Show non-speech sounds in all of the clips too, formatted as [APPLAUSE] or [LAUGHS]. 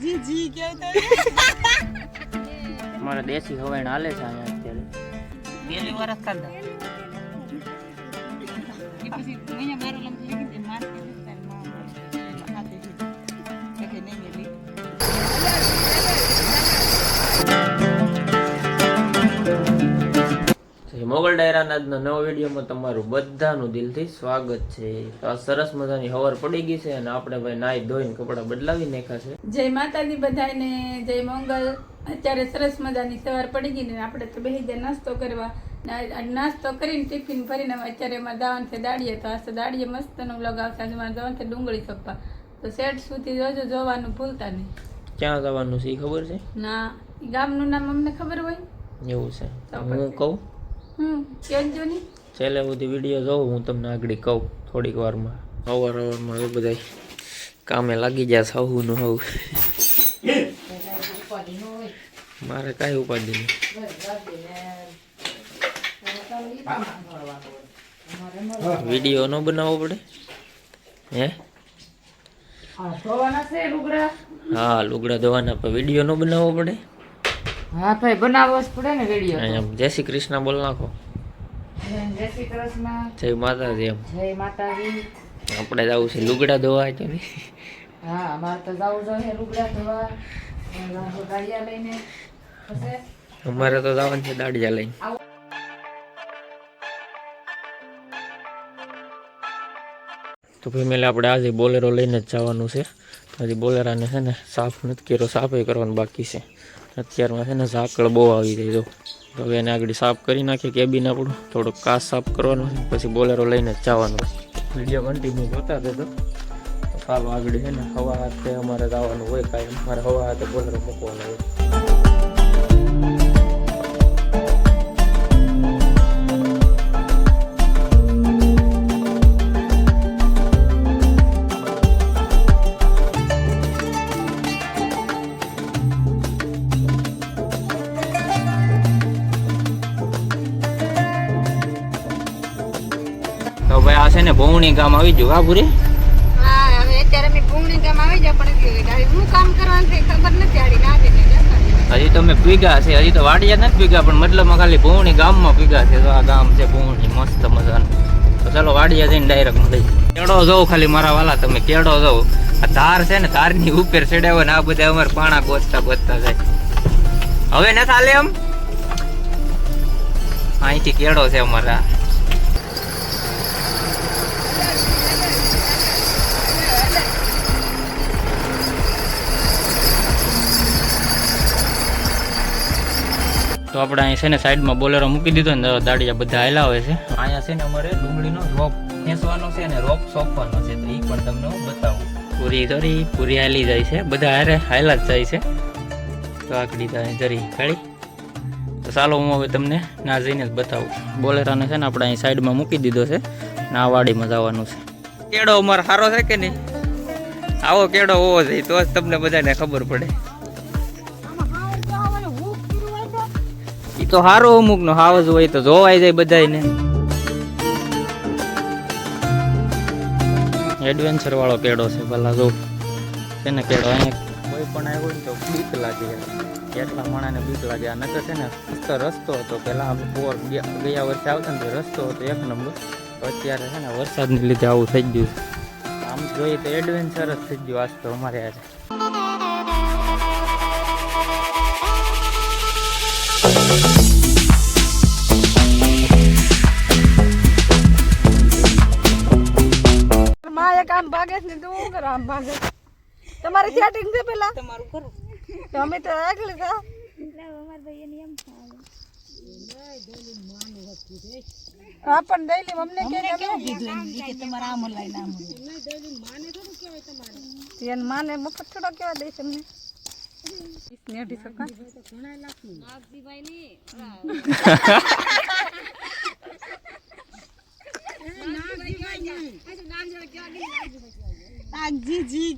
જી જી મારા દેશી હવાઈ હાલે છે અહીંયા અત્યારે. પેલી વરસ કર જય ડાયરાના આજના નવા વિડીયોમાં તમારું બધાનું દિલથી સ્વાગત છે. તો આ સરસ મજાની હવાર પડી ગઈ છે અને આપણે ભાઈ નાઈ ધોઈને કપડાં બદલાવી નાખ્યા છે. જય માતાજી બધાને જય મંગલ. અત્યારે સરસ મજાની સવાર પડી ગઈ ને આપણે તો બેસી જાય નાસ્તો કરવા. નાસ્તો કરીને ટિફિન ભરીને અત્યારે અમારે દાવન છે દાડીએ. તો આ દાડીએ મસ્તનો વ્લોગ આવશે. આજે મારે જવાનું છે ડુંગળી સપ્પા તો સેટ સુધી જોજો જોવાનું ભૂલતા નહીં. ક્યાં જવાનું છે એ ખબર છે? ના ગામનું નામ અમને ખબર હોય? એવું છે. હું કહું? છેલ્લે સુધી વીડિયો જોઉં હું તમને આગળ કહું થોડીક વારમાં. અવાર અવારમાં એ બધા કામે લાગી જાય સહુનું હવ મારે કાંઈ ઉપાધિ નહીં. વીડિયો ન બનાવવો પડે? હે ધોવાના છે લુગડા. હા લુગડા ધોવાના પણ વીડિયો ન બનાવવો પડે? હા ભાઈ બનાવવો જ પડે ને વીડિયો જય શ્રી કૃષ્ણ બોલ નાખો. જય શ્રી કૃષ્ણ. જય માતાજી એમ. જય માતાજી. આપણે જવું છે લુગડા ધોવા તો ને હા અમારે તો જવું જોઈએ લુગડા ધોવા. ગાડિયા લઈને અમારે તો જવાનું છે દાડિયા લઈને. તો ફેમિલી આપણે આજે બોલેરો લઈને જ જવાનું છે. હજી બોલેરાને છે ને સાફ નથી કર્યો સાફે કરવાનું બાકી છે. અત્યારમાં છે ને ઝાકળ બહુ આવી ગઈ જો. હવે એને આગળ સાફ કરી નાખીએ કેબિન આપણું. થોડોક કાચ સાફ કરવાનો પછી બોલેરો લઈને જવાનું વીડિયો કન્ટિન્યુ જોતા તો ચાલો આગળ છે ને હવા હાથે અમારે જવાનું હોય કાંઈ. અમારે હવા હાથે બોલેરો મૂકવાનો હોય. તો ભાઈ આ છે ને ભવણી ગામ આવી ગયું હા પૂરી હા હવે અત્યારે અમે ભૂંગળી ગામ આવી જાય પણ ગાડી કામ કરવાનું છે ખબર નથી આડી ના આવીને હજી તો મેં પીગા છે હજી તો વાડિયા નથી પીગા પણ મતલબમાં ખાલી ભવણી ગામમાં પીગા છે તો આ ગામ છે ભવણી મસ્ત મજાનું. તો ચાલો વાડિયા જઈને ડાયરેક્ટ મળી કેળો જવું ખાલી મારા વાલા તમે કેળો જવું આ ધાર છે ને ધારની ઉપર ચડાવ્યો ને આ બધા અમારે પાણા ગોતતા ગોતતા જાય. હવે ન થાલે એમ? અહીંથી કેળો છે અમારા. તો આપણે અહીં છે ને સાઈડમાં બોલેરો મૂકી દીધો ને દાડિયા બધા હાલ્યા હોય છે. અહીંયા છે ને અમારે ડુંગળીનો રોપ ખેંચવાનો છે અને રોપ સોંપવાનો છે. તો એ પણ તમને હું બતાવું. પૂરી ધરી, પૂરી હાલી જાય છે. બધા હારે હાલા જ જાય છે. તો આકડી થાય ધરી કાઢી. તો ચાલો હું હવે તમને ના જઈને જ બતાવું. બોલેરાને છે ને આપણે અહીં સાઈડમાં મૂકી દીધો છે. ને વાડીમાં જવાનું છે. કેળો અમારો સારો છે કે નહીં? આવો કેળો હોવો જોઈએ, તો જ તમને બધાને ખબર પડે. તો હારો અમુક નો હાવજ હોય તો જોવાય જાય બધાયને. એડવેન્ચર વાળો કેડો છે ભલા જો. એને કેડો અહીંયા કોઈ પણ આવ્યો ને તો બીક લાગે. કેટલા માણાને બીક લાગે. આ નકર છે ને, રસ્તો રસ્તો હતો. આપણે બોર ગયા ગયા વર્ષે આવતા ને રસ્તો હતો એક નંબર. અત્યારે છે ને વરસાદને લીધે આવું થઈ ગયું આમ જોઈએ તો એડવેન્ચર જ થઈ ગયું. આજ તો અમારે આજે. ભાગે ને તું શું કરો આમ ભાગે? તમારે સેટિંગ છે પેલા? તમારું કરું. તમે અમે તો આગળ હતા હા પણ ડેલી અમને કે તમારે આમ એને માને મફત થોડો કેવા દઈશ અમને ને. [LAUGHS] અઢીસો કાં? જી જી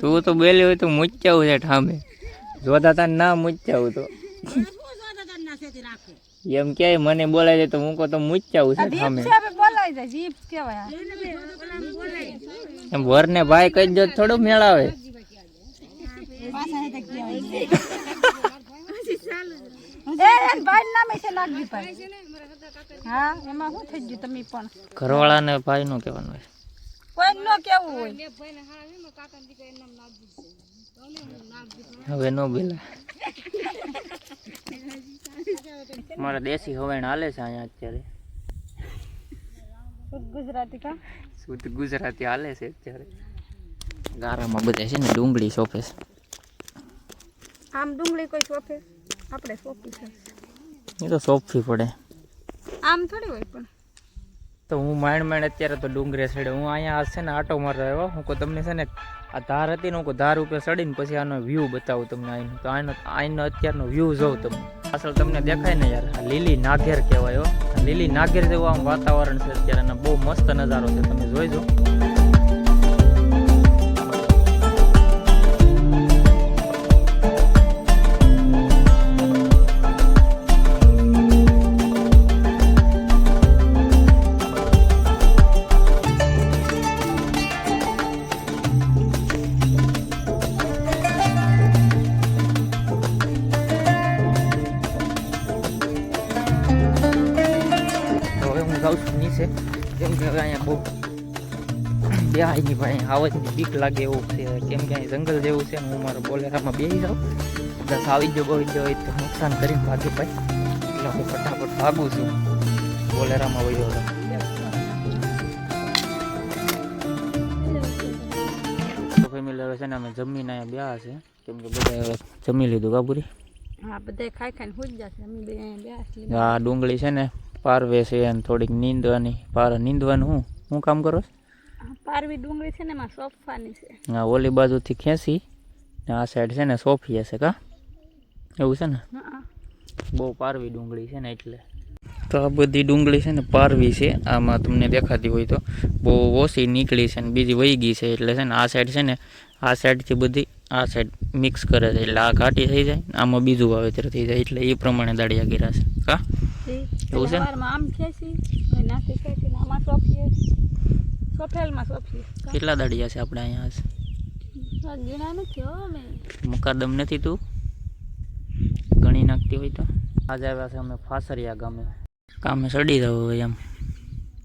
તો તું તો બેલી હોય તો મૂચ્યા છે ઠામે. જોતા તા ના મૂચ્યાવું તો. એમ કે મને બોલાય છે તો હું કહો તો મૂચ્યાવું છે સામે બોલાય જાય જીપ કેવાય એમ વરને ભાઈ કહી દો થોડો મેળાવે એ એન ભાઈ નામે છે લાગી પર હા એમાં શું થઈ ગયું તમે પણ? ઘરવાળાને ભાઈ નું કહેવાનું હોય. કોઈ ન કેવું હોય? હવે નો બોલા. મારા દેશી હવાણ હાલે છે અહીંયા અત્યારે. ગુજરાતી કા? શુદ્ધ ગુજરાતી હાલે છે અત્યારે. ગારામાં બધા છે ને ડુંગળી સોંપે છે. આમ ડુંગળી કોઈ સોંપે આપણે સોંપી છે. એ તો સોંપવી પડે. આમ થોડી હોય પણ. તો હું માંડ માંડ અત્યારે તો ડુંગરે સડે હું અહીંયા આ છે ને આટો મારવા આવ્યો. હું કહું તમને છે ને આ ધાર હતી ને હું કોઈ ધાર ઉપર ચડીને પછી આનો વ્યૂ બતાવું તમને આઈનો તો આનો આઈનો અત્યારનો વ્યૂ જોઉં તમને. અસલ તમને દેખાય ને યાર લીલી નાગેર કહેવાય હો. લીલી નાગેર જેવું આમ વાતાવરણ છે અત્યારે બહુ મસ્ત નજારો છે. તમે જોઈજો ભાઈ બીક લાગે એવું છે. કેમ કે અહીં જંગલ જેવું છે હું મારા બોલેરામાં બેસી જાઉં. બધા આવી જો બોલી જો હોય તો નુકસાન કરીને ભાગી ભાઈ. એટલે હું ફટાફટ ભાગું છું. બોલેરામાં વયો હતો તો ફેમિલી હવે છે ને અમે જમીને અહીંયા બ્યા છે. કેમ કે બધા જમી લીધું કાબુરી હા બધા ખાઈ ખાઈને હુઈ જશે અમે બે અહીંયા બેસી હા ડુંગળી છે ને પારવે છે અને થોડીક નીંદવાની પાર નીંદવાનું હું હું કામ કરો છો? પારવી ડુંગળી છે ને એમાં સોફાની છે. હા ઓલી બાજુથી ખેંચી ને આ સાઈડ છે ને સોફી હશે કા? એવું છે ને? હા બહુ પારવી ડુંગળી છે ને એટલે. તો આ બધી ડુંગળી છે ને પારવી છે. આમાં તમને દેખાતી હોય તો બહુ ઓછી નીકળી છે ને બીજી વહી ગઈ છે એટલે છે ને આ સાઈડ છે ને આ સાઈડથી બધી આ સાઈડ મિક્સ કરે છે એટલે આ ઘાટી થઈ જાય આમાં બીજું વાવેતર થઈ જાય એટલે એ પ્રમાણે દાળિયા ગીરા છે. કા? એવું છે? આમ ખેંચી નાખી આમાં સોફેલમાં સોંપીએ કેટલા દડિયા છે આપણે અહીંયા ગીણા નથી હો અમે. મુકાદમ નથી તું? ગણી નાખતી હોય તો. આજે આવ્યા છે અમે ફાસરિયા ગામે. કામે સડી જવું હોય એમ.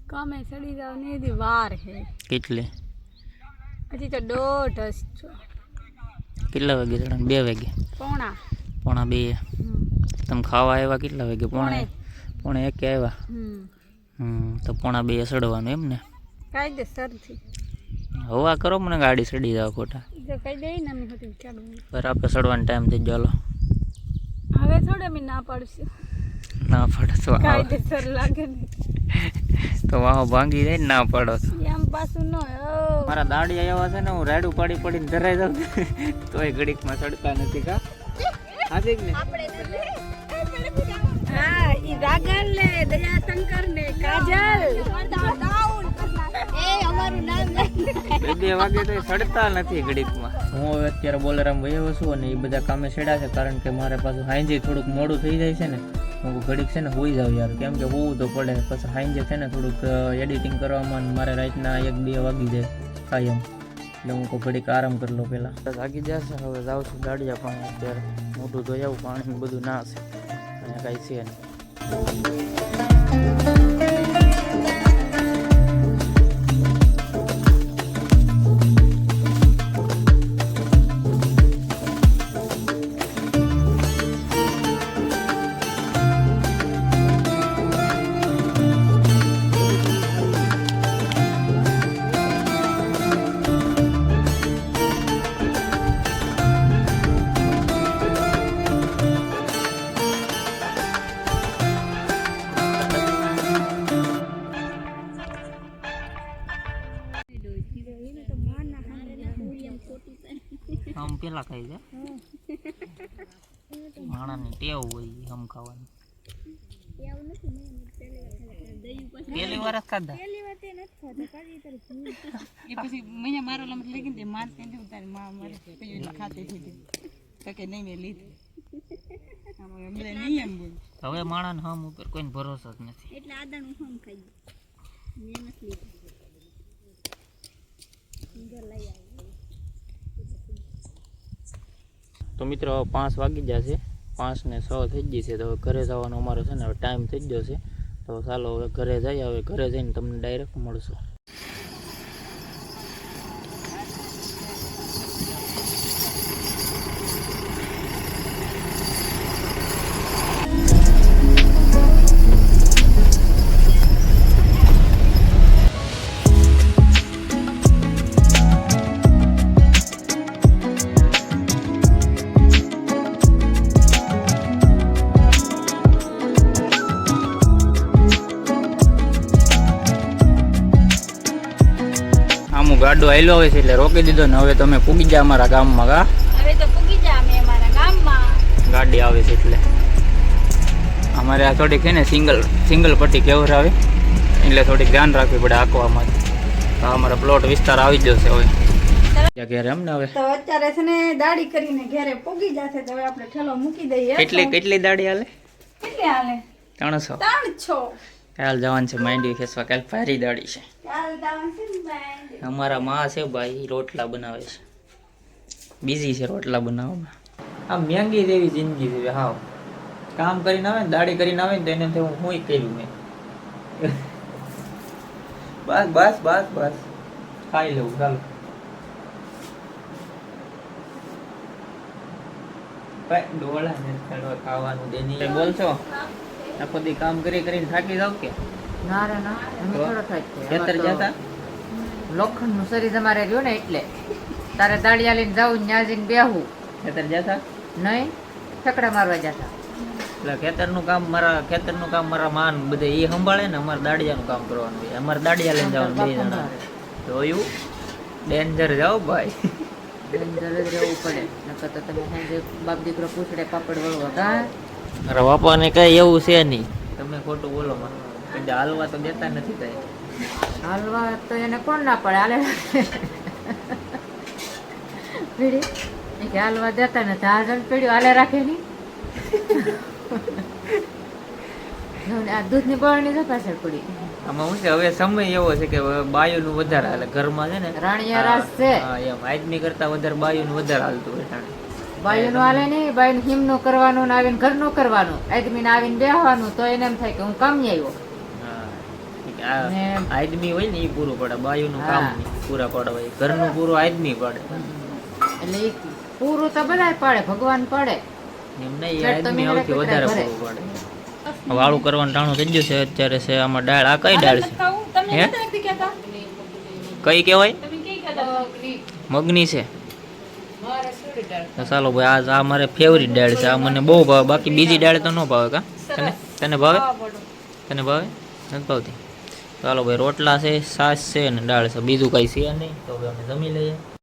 કામે ચડી જાવ ને એની વાર હે. કેટલે? હજી તો દોઢ જ છો. કેટલા વાગે ચડવાનું બે વાગે? પોણા. પોણા બે. તમે ખાવા આવ્યા કેટલા વાગે? પોણે. પોણે. એક આવ્યા? હમ. હમ તો પોણા બે સડવાનું એમ ને? કાયદેસરથી હવા કરો મને ગાડી સડી જાવ ખોટા. જો કઈ દે ને અમે હતી ચાલુ પર આપણે સડવાનો ટાઈમ થઈ ગયો હવે થોડે અમે ના પાડશું. ના પડે તો. કાયદેસર લાગે ને તો વાહો ભાંગી જાય ના પડો એમ પાછું ન ઓ. મારા દાડી આવ્યા છે ને હું રાડું પાડી પડીને ધરાઈ જાઉં. [LAUGHS] તોય ઘડીકમાં સડતા નથી કા? હાજી ને હા ઈ રાગલ ને દયાશંકર ને કાજલ. બે બે વાગે તો સડતા નથી ઘડીકમાં. હું હવે અત્યારે બોલેરામ વયો છું અને એ બધા કામે છેડા છે કારણ કે મારે પાછું હાંજે થોડુંક મોડું થઈ જાય છે ને હું ઘડીક છે ને હોઈ જાઉં યાર. કેમ કે હોવું તો પડે પછી હાંજે છે ને થોડુંક એડિટિંગ કરવામાં મારે રાતના એક બે વાગી જાય કાયમ. એટલે હું ઘડીક આરામ કરી લઉં પહેલાં. જાગી જશે હવે જાઉં છું દાડિયા પાણી અત્યારે. મોટું ધોયાવું પાણી બધું ના હશે. અને કાંઈ છે નહીં. ખાઈ જાય. માણાની ટેવ હોય ઈ આમ ખાવાની. પેલી વાર જ ખાધા. [LAUGHS] એ પછી મહિના મારો લમ લઈ ગઈ ને માર તે તારી માં મરે પછી એટલે ખાતી થઈ ગઈ તો કે નહીં મેં લીધી. આમાં બધા નિયમ બોલ હવે માણસ હમ ઉપર કોઈને ભરોસો જ નથી. એટલે આદાનું હમ ખાઈ ગયું. મેં નથી લીધું ઘર લઈ આવી તો મિત્રો હવે પાંચ વાગી જશે પાંચ ને છ થઈ ગઈ છે. તો હવે ઘરે જવાનો અમારો છે ને, હવે ટાઈમ થઈ ગયો છે. તો ચાલો હવે ઘરે જઈએ. હવે ઘરે જઈને તમને ડાયરેક્ટ મળશું. ગાડો છે એટલે રોકી દીધો ને હવે તમે પૂગી ગયા અમારા ગામમાં કા હવે તો પૂગી જા અમે અમારા ગામમાં. ગાડી આવે છે એટલે. અમારે આ થોડીક છે ને સિંગલ સિંગલ પટ્ટી કેવર આવે એટલે થોડીક ધ્યાન રાખવી પડે આંકવામાં. તો અમારા પ્લોટ વિસ્તાર આવી જ જશે હવે. ઘેરે ઘેર એમ ને હવે? તો અત્યારે છે ને દાડી કરીને ઘેરે પૂગી જશે તો હવે આપણે ઠેલો મૂકી દઈએ. કેટલી કેટલી દાડી હાલે? કેટલી હાલે? ત્રણસો. ત્રણ છો કાલ જવાનું છે માંડવી ખેસવા કાલ ફારી દાડી છે. અમારા માં છે ભાઈ રોટલા બનાવે છે. બીજી છે રોટલા બનાવવામાં આ મેંગી જેવી જિંદગી છે હાવ કામ કરીને આવે ને દાડી કરીને આવે ને તો એને હું હું કર્યું મેં. બસ બસ બસ બસ. ખાઈ લેવું ચાલો. ભાઈ ડોળા ને ખાવાનું દેની બોલશો? આખો દી કામ કરી કરીને થાકી જાવ કે? ના રે ના. થોડો ખેતર શરીર તમારે રહ્યું ને એટલે. તારે દાળિયા લઈને જાવું ન્યા જઈને બેહવું ખેતર જતા નહીં ઠકડા મારવા જતા એટલે ખેતરનું કામ મારા ખેતરનું કામ મારા માન બધે એ સંભાળે ને અમારે દાડિયાનું કામ કરવાનું હોય. અમારે દાડિયા લઈને જવાનું બે જણા. જોયું ડેન્જર જાઓ ભાઈ. ડેન્જર જ રહેવું પડે. નકર તો તમે સાંજે બાપ દીકરો પૂછડે પાપડ વળવા. મારા બાપાને કઈ એવું છે નહીં. તમે ખોટું બોલો મને. હાલવા તો દેતા નથી કઈ. હાલવા તો એને કોણ ના પડે? હાલે. પીડી? કે હાલવા દેતા નથી. આ પીડ્યું હાલે રાખે નહીં. આ દૂધની બળણી છે પાછળ પડી. આમાં શું છે? હવે સમય એવો છે કે બાયુનું વધારે હાલે. ઘરમાં છે ને રાણીયા રાસ છે. એમ. આદમી કરતા વધારે બાયુનું વધારે હાલતું હોય બાયુનું હાલે નહીં બાયુનું હિમનું કરવાનું ને આવીને ઘરનું કરવાનું. આદમીને આવીને બેહવાનું તો એને એમ થાય કે હું કામ આવ્યો. આદમી હોય ને એ પૂરું પડે. બાયુનું કામ પૂરા પડે ઘરનું પૂરું આદમી પડે. એટલે પૂરું તો બધા પાડે ભગવાન પાડે. એમ નહીં આદમી આવતી વધારે પૂરું પડે. વાળું કરવાનું ટાણું થઈ ગયું છે અત્યારે છે આમાં દાળ આ કઈ દાળ છે? હે? કઈ કહેવાય? તમે કઈ કહેતા? મગની છે. ચાલો ભાઈ આ આ મારે ફેવરિટ દાળ છે. આ મને બહુ ભાવે. બાકી બીજી દાળ તો ન ભાવે કા? તને તને ભાવે? તને ભાવે? નથી ભાવતી? ચાલો ભાઈ રોટલા છે છાશ છે અને દાળ છે. બીજું કઈ છે નહીં. તો હવે અમે જમી લઈએ.